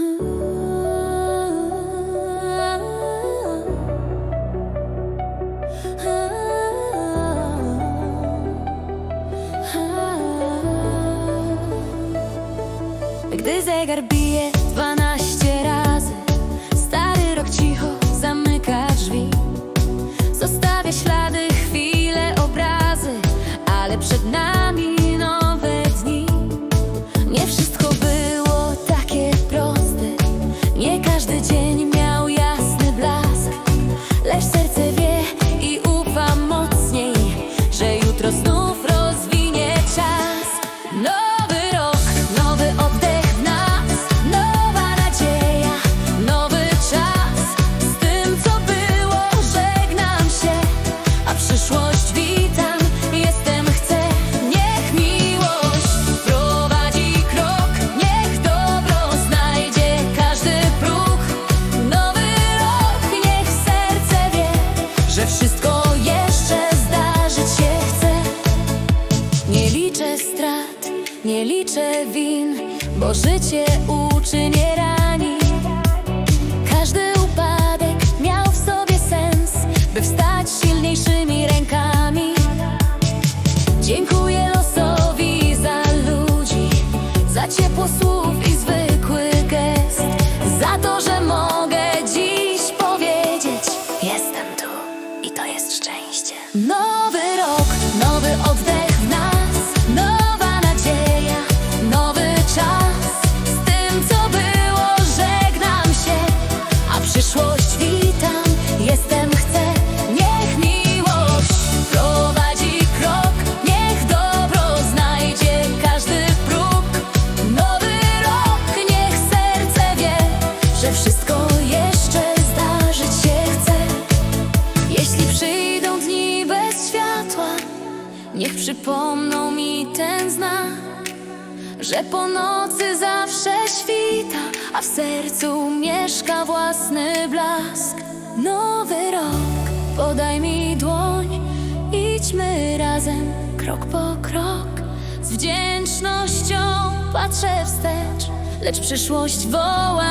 Gdy zegar bije dwanaście razy Stary rok cicho zamyka drzwi. Zostawia ślady, chwile, obrazy Ale przed nami witam, jestem, chcę Niech miłość prowadzi krok. Niech dobro znajdzie każdy próg. Nowy rok, niech serce wie Że wszystko jeszcze zdarzyć się chce. Nie liczę strat, nie liczę win, bo życie uczy nie wstać silniejszymi rękami. Dziękuję losowi za ludzi, za ciepło słów i zwykły gest, za to, że mogę dziś powiedzieć: Jestem tu i to jest szczęście. Nowy wszystko jeszcze zdarzyć się chce. Jeśli przyjdą dni bez światła, niech przypomną mi ten znak, że po nocy zawsze świta, a w sercu mieszka własny blask. Nowy rok, podaj mi dłoń, idźmy razem krok po krok. Z wdzięcznością patrzę wstecz, lecz przyszłość woła